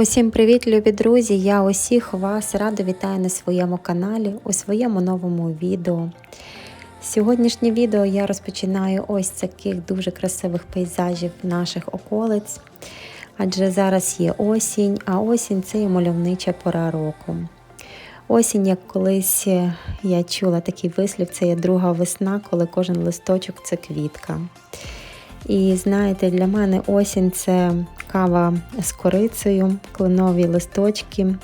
Усім привіт, любі друзі! Я усіх вас радо вітаю на своєму каналі у своєму новому відео. Сьогоднішнє відео я розпочинаю ось таких дуже красивих пейзажів наших околиць, адже зараз є осінь, а осінь це і мальовнича пора року. Осінь, як колись я чула такий вислів, це є друга весна, коли кожен листочок це квітка. І знаєте, для мене осінь це кава з корицею, кленові листочки,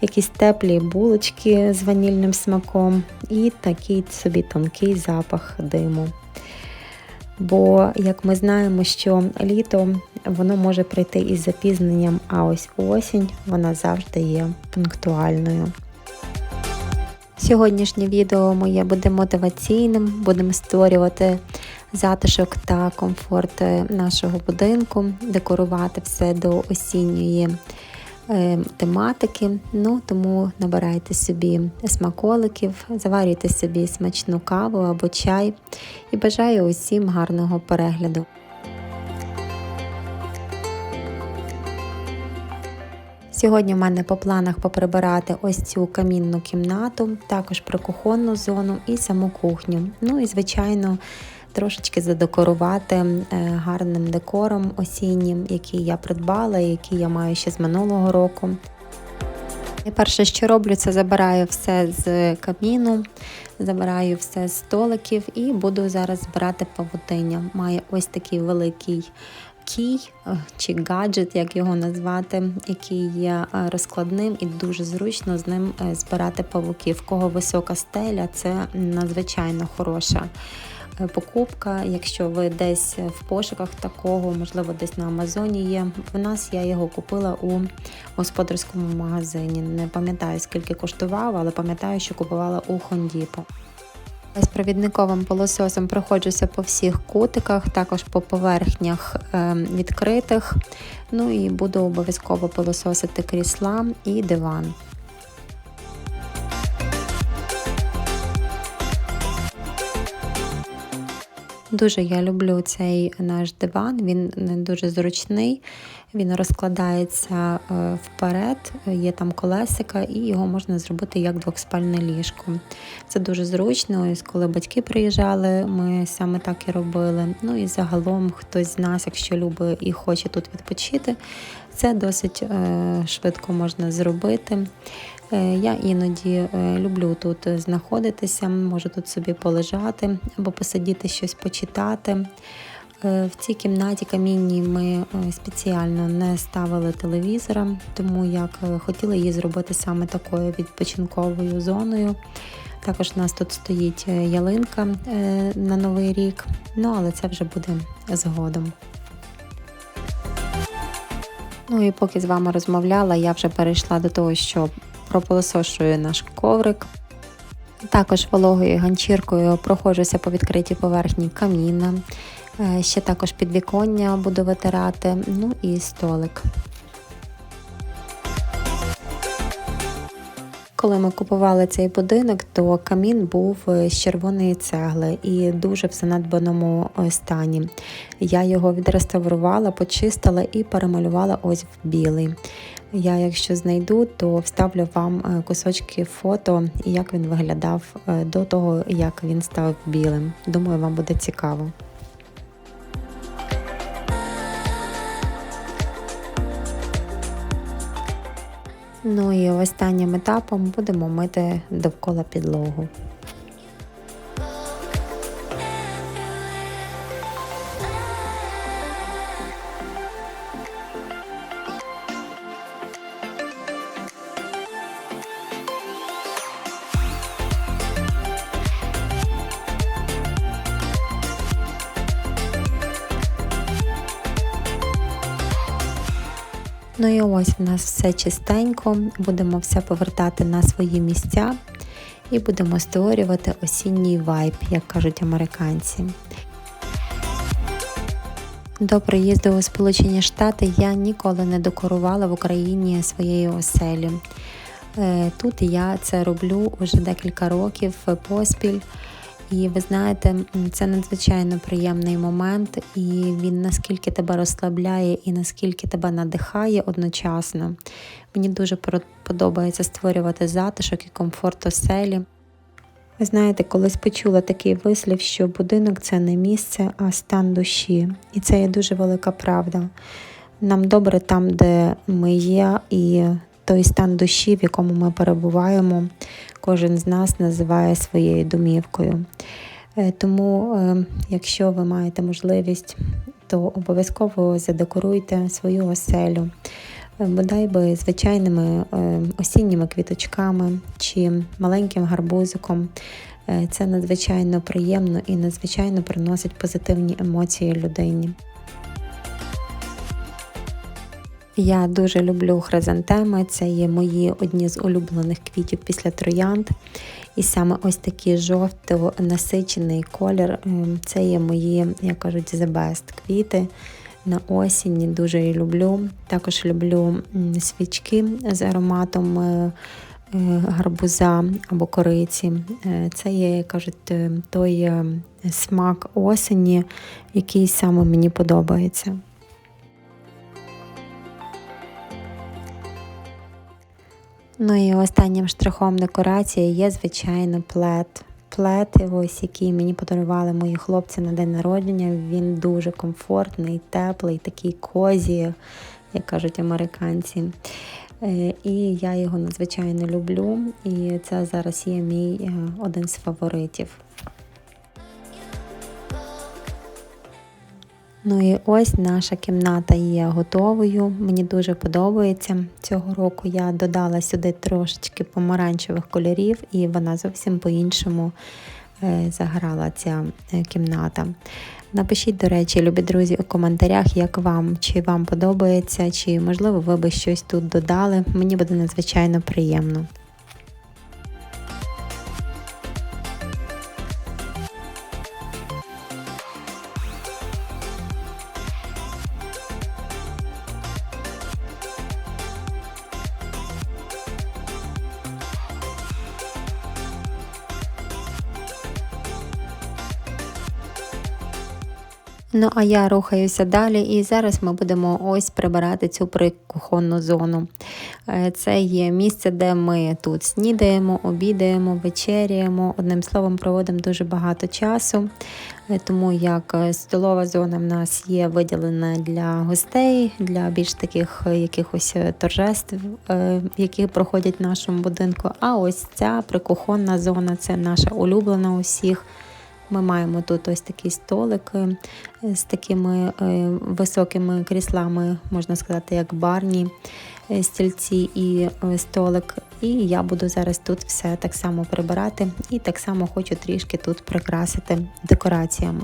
якісь теплі булочки з ванільним смаком і такий собі тонкий запах диму. Бо, як ми знаємо, що літо воно може прийти із запізненням, а ось осінь вона завжди є пунктуальною. Сьогоднішнє відео моє буде мотиваційним, будемо створювати затишок та комфорт нашого будинку, декорувати все до осінньої е, тематики. Ну, Тому набирайте собі смаколиків, заварюйте собі смачну каву або чай і бажаю усім гарного перегляду. Сьогодні в мене по планах поприбирати ось цю камінну кімнату, також прикухонну зону і саму кухню. Ну і, звичайно, трошечки задекорувати е, гарним декором осіннім, який я придбала який я маю ще з минулого року. І перше, що роблю, це забираю все з каміну, забираю все з столиків і буду зараз збирати павутиння. Маю ось такий великий кій е, чи гаджет, як його назвати, який є е, розкладним і дуже зручно з ним збирати павуків. В кого висока стеля, це надзвичайно хороша. Покупка, якщо ви десь в пошуках такого, можливо, десь на Амазоні є. В нас я його купила у господарському магазині. Не пам'ятаю, скільки коштував, але пам'ятаю, що купувала у Хондіпо. З провідниковим пилососом проходжуся по всіх кутиках, також по поверхнях відкритих. Ну і буду обов'язково пилососити крісла і диван. Дуже я люблю цей наш диван, він дуже зручний, він розкладається е, вперед, є там колесика, і його можна зробити як двохспальне ліжко. Це дуже зручно. Ось коли батьки приїжджали, ми саме так і робили. Ну і загалом хтось з нас, якщо любить і хоче тут відпочити, це досить е, швидко можна зробити. Е, я іноді е, люблю тут знаходитися, можу тут собі полежати або посидіти щось почитати. В цій кімнаті камінні ми спеціально не ставили телевізора, тому як хотіли її зробити саме такою відпочинковою зоною. Також у нас тут стоїть ялинка на новий рік, ну але це вже буде згодом. Ну і поки з вами розмовляла, я вже перейшла до того, що пропилосошую наш коврик. Також вологою ганчіркою проходжуся по відкритій поверхні каміна. Е, ще також підвіконня буду витирати, ну і столик. Коли ми купували цей будинок, то камін був з червоної цегли і дуже в занедбаному е, стані. Я його відреставрувала, почистила і перемалювала ось в білий. Я, якщо знайду, то вставлю вам е, кусочки фото, як він виглядав е, до того, як він став білим. Думаю, вам буде цікаво. Ну і останнім етапом будемо мити довкола підлогу. Ну і ось в нас все чистенько, будемо все повертати на свої місця і будемо створювати осінній вайб, як кажуть американці. До приїзду у Сполучені Штати я ніколи не декорувала в Україні своєї оселі. Е, тут я це роблю вже декілька років поспіль. І ви знаєте, це надзвичайно приємний момент, і він наскільки тебе розслабляє і наскільки тебе надихає одночасно. Мені дуже подобається створювати затишок і комфорт оселі. Ви знаєте, колись почула такий вислів, що будинок це не місце, а стан душі. І це є дуже велика правда. Нам добре там, де ми є, і той стан душі, в якому ми перебуваємо, кожен з нас називає своєю домівкою. Е, Тому, е, якщо ви маєте можливість, то обов'язково задекоруйте свою оселю. Е, Бодай би звичайними осінніми квіточками чи маленьким гарбузиком. Це надзвичайно приємно і надзвичайно приносить позитивні емоції людині. Я дуже люблю хризантеми. Це є мої одні з улюблених квітів після троянд. І саме ось такий жовто насичений колір. Це є мої, як кажуть, the best квіти. На осінь дуже її люблю. Також люблю свічки з ароматом е, е, гарбуза або кориці. Е, Це є, як кажуть, той смак осені, який саме мені подобається. Ну і останнім штрихом декорації є, звичайно, плед. Плед, ось який мені подарували мої хлопці на день народження. Він дуже комфортний, теплий, такий козі, як кажуть американці. Е, І я його надзвичайно люблю. І це зараз є мій е, один з фаворитів. Ну і ось наша кімната є готовою. Мені дуже подобається. Цього року я додала сюди трошечки помаранчевих кольорів, і вона зовсім по-іншому е, заграла ця е, кімната. Напишіть, до речі, любі друзі, у коментарях, як вам, чи вам подобається, чи можливо ви би щось тут додали. Мені буде надзвичайно приємно. Ну, а я рухаюся далі, і зараз ми будемо ось прибирати цю прикухонну зону. Е, Це є місце, де ми тут снідаємо, обідаємо, вечеряємо. Одним словом, проводимо дуже багато часу. Е, Тому як е, столова зона в нас є виділена для гостей, для більш таких якихось торжеств, які проходять в нашому будинку. А ось ця прикухонна зона це наша улюблена усіх. Ми маємо тут ось такий столик е, з такими е, високими кріслами, можна сказати, як барні е, стільці і столик. І я буду зараз тут все так само прибирати і так само хочу трішки тут прикрасити декораціями.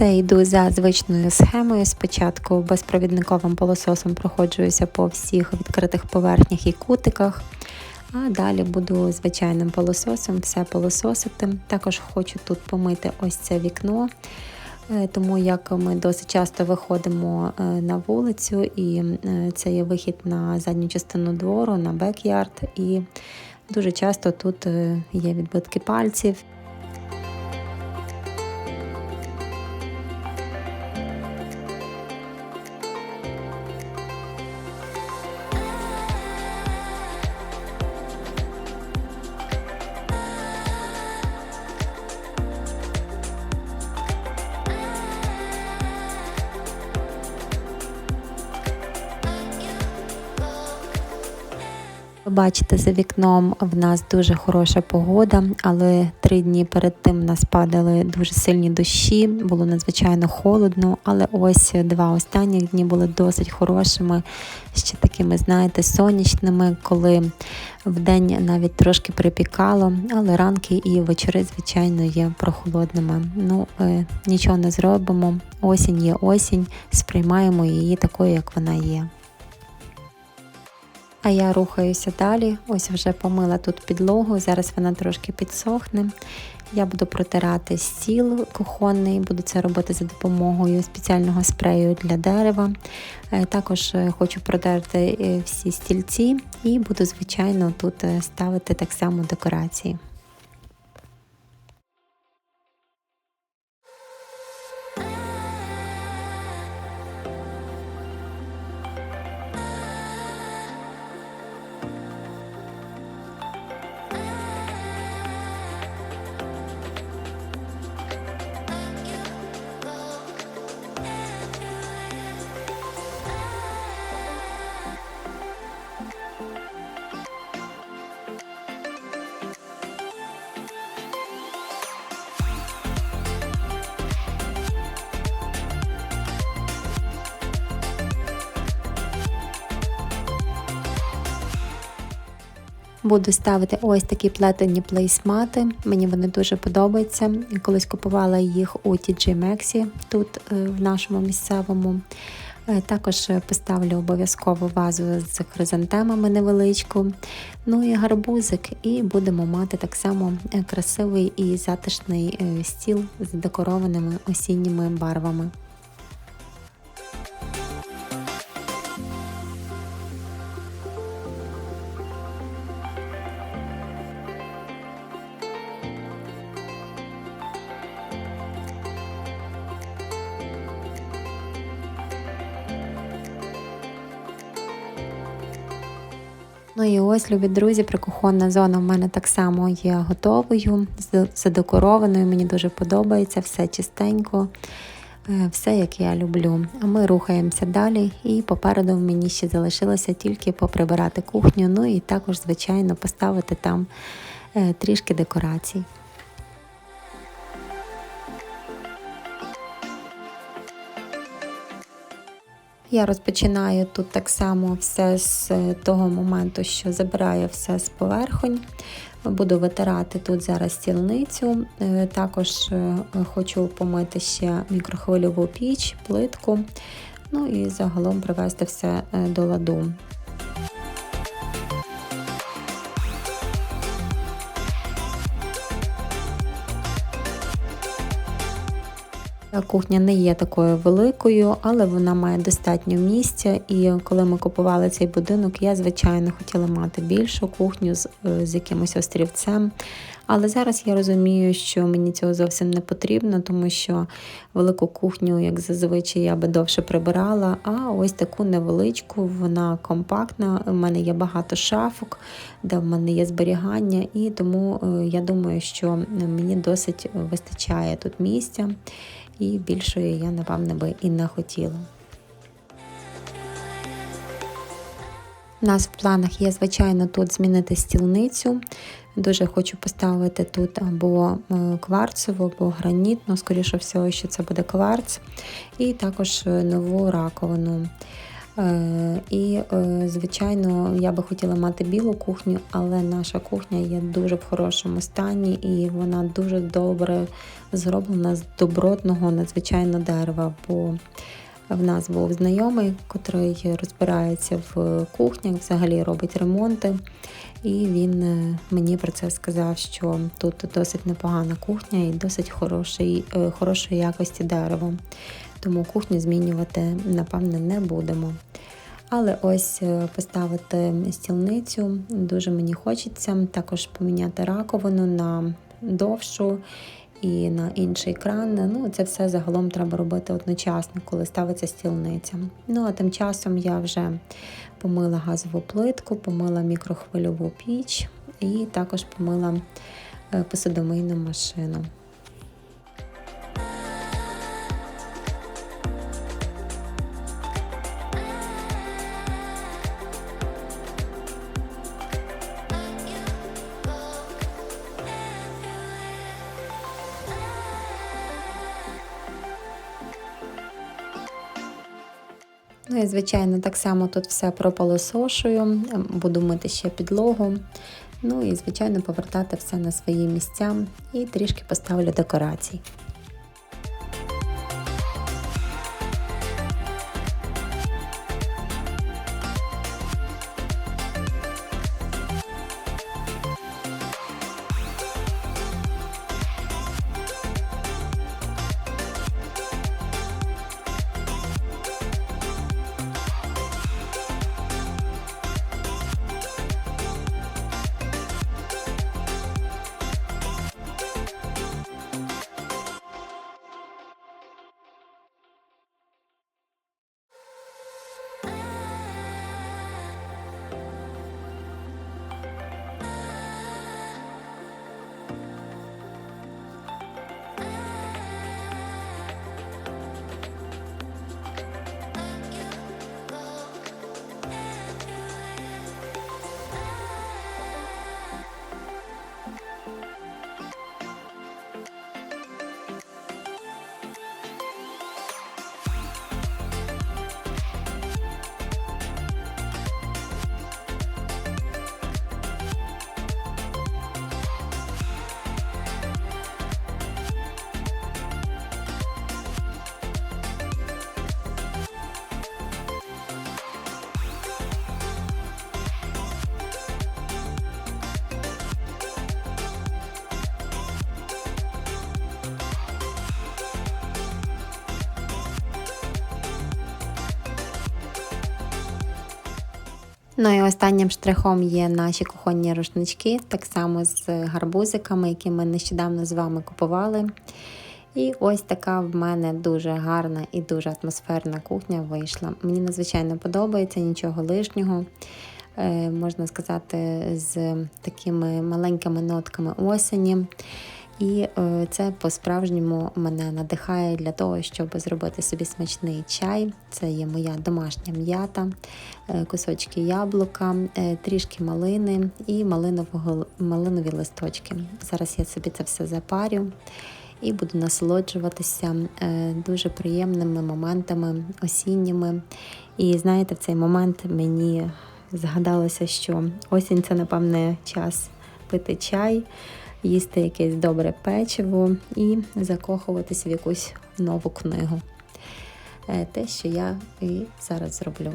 Все йду за звичною схемою. Спочатку безпровідниковим пилососом проходжуюся по всіх відкритих поверхнях і кутиках. А далі буду звичайним пилососом все пилососити. Також хочу тут помити ось це вікно, е, тому як ми досить часто виходимо е, на вулицю, і е, це є вихід на задню частину двору, на бек-ярд, і дуже часто тут є відбитки пальців. Бачите, за вікном в нас дуже хороша погода, але три дні перед тим в нас падали дуже сильні дощі, було надзвичайно холодно. Але ось два останніх дні були досить хорошими, ще такими, знаєте, сонячними, коли вдень навіть трошки припікало, але ранки і вечори, звичайно, є прохолодними. Ну, нічого не зробимо. Осінь є осінь, сприймаємо її такою, як вона є. А я рухаюся далі. Ось вже помила тут підлогу, зараз вона трошки підсохне. Я буду протирати стіл кухонний, буду це робити за допомогою спеціального спрею для дерева. Е, Також е, хочу протерти е, всі стільці і буду, звичайно, тут ставити так само декорації. Буду ставити ось такі плетені плейсмати. Мені вони дуже подобаються. Колись купувала їх у TJ Maxx тут е, в нашому місцевому. Е, Також поставлю обов'язково вазу з хризантемами невеличку, ну і гарбузик, і будемо мати так само е, красивий і затишний стіл з декорованими осінніми барвами. І ось, любі друзі, прикухонна зона в мене так само є готовою, задекорованою. Мені дуже подобається, все чистенько, е, все як я люблю. А ми рухаємося далі, і попереду мені ще залишилося тільки поприбирати кухню, ну і також, звичайно, поставити там е, трішки декорацій. Я розпочинаю тут так само все з того моменту, що забираю все з поверхонь. Буду витирати тут зараз стільницю. Е, Також е, хочу помити ще мікрохвильову піч, плитку. Ну і загалом привести все е, до ладу. Кухня не є такою великою, але вона має достатньо місця. І коли ми купували цей будинок, я звичайно хотіла мати більшу кухню з, е, з якимось острівцем. Але зараз я розумію, що мені цього зовсім не потрібно, тому що велику кухню, як зазвичай, я би довше прибирала. А ось таку невеличку, вона компактна. У мене є багато шафок, де в мене є зберігання, і тому е, я думаю, що мені досить вистачає тут місця і більшої я, напевне, би і не хотіла. У нас в планах є, звичайно, тут змінити стільницю. Дуже хочу поставити тут або е, кварцеву, або гранітну, скоріше всього, що це буде кварц, і також е, нову раковину. Е, І, е, звичайно, я би хотіла мати білу кухню, але наша кухня є дуже в хорошому стані і вона дуже добре зроблена з добротного надзвичайно дерева. Бо в нас був знайомий, який розбирається в кухнях, взагалі робить ремонти. І він е, мені про це сказав, що тут досить непогана кухня і досить хороший, е, хорошої якості дерево. Тому кухню змінювати, напевне, не будемо. Але ось е, поставити стільницю дуже мені хочеться. Також поміняти раковину на довшу і на інший кран. Ну, це все загалом треба робити одночасно, коли ставиться стільниця. Ну а тим часом я вже помила газову плитку, помила мікрохвильову піч і також помила е, посудомийну машину. І, звичайно, так само тут все пропалосошую, ем, буду мити ще підлогу. Ну і, звичайно, повертати все на свої місця і трішки поставлю декорацій. Ну і останнім штрихом є наші кухонні рушнички, так само з гарбузиками, які ми нещодавно з вами купували. І ось така в мене дуже гарна і дуже атмосферна кухня вийшла. Мені надзвичайно подобається, нічого лишнього. Е, можна сказати, з такими маленькими нотками осені. І е, це по-справжньому мене надихає для того, щоб зробити собі смачний чай. Це є моя домашня м'ята, е, кусочки яблука, е, трішки малини і малинового, малинові листочки. Зараз я собі це все запарю і буду насолоджуватися дуже приємними моментами осінніми. І знаєте, в цей момент мені згадалося, що осінь це, напевне, час пити чай їсти якесь добре печиво і закохуватись в якусь нову книгу. Е, те, що я і зараз зроблю.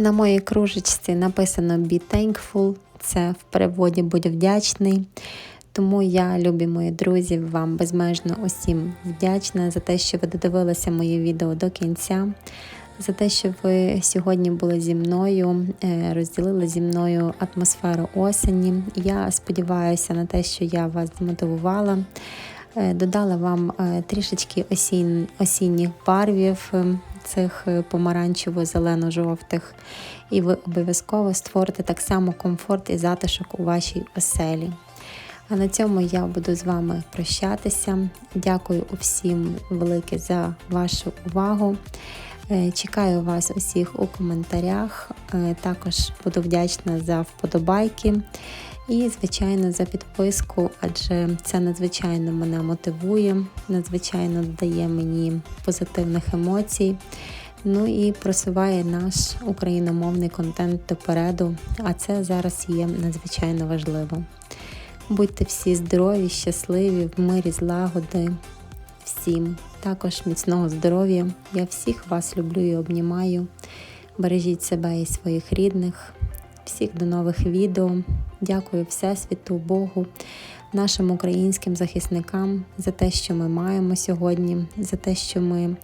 На моїй кружечці написано Be thankful, це в переводі будь вдячний. Тому я, любі мої друзі, вам безмежно усім вдячна за те, що ви додивилися моє відео до кінця, за те, що ви сьогодні були зі мною, е, розділили зі мною атмосферу осені. Я сподіваюся на те, що я вас змотивувала. Е, додала вам е, трішечки осінь, осінніх барвів, цих е, помаранчево-зелено-жовтих, і ви обов'язково створите так само комфорт і затишок у вашій оселі. А на цьому я буду з вами прощатися. Дякую усім велике за вашу увагу. Чекаю вас усіх у коментарях. Також буду вдячна за вподобайки. І, звичайно, за підписку, адже це надзвичайно мене мотивує, надзвичайно дає мені позитивних емоцій. Ну і просуває наш україномовний контент допереду, а це зараз є надзвичайно важливо. Будьте всі здорові, щасливі, в мирі, злагоди, всім, також міцного здоров'я. Я всіх вас люблю і обнімаю. Бережіть себе і своїх рідних. Всіх до нових відео. Дякую Всесвіту, Богу, нашим українським захисникам за те, що ми маємо сьогодні, за те, що ми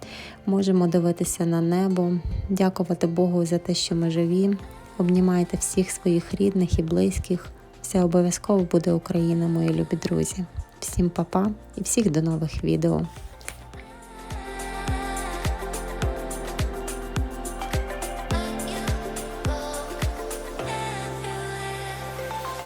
можемо дивитися на небо. Дякувати Богу за те, що ми живі. Обнімайте всіх своїх рідних і близьких. Все обов'язково буде Україна, мої любі друзі. Всім па-па і всіх до нових відео.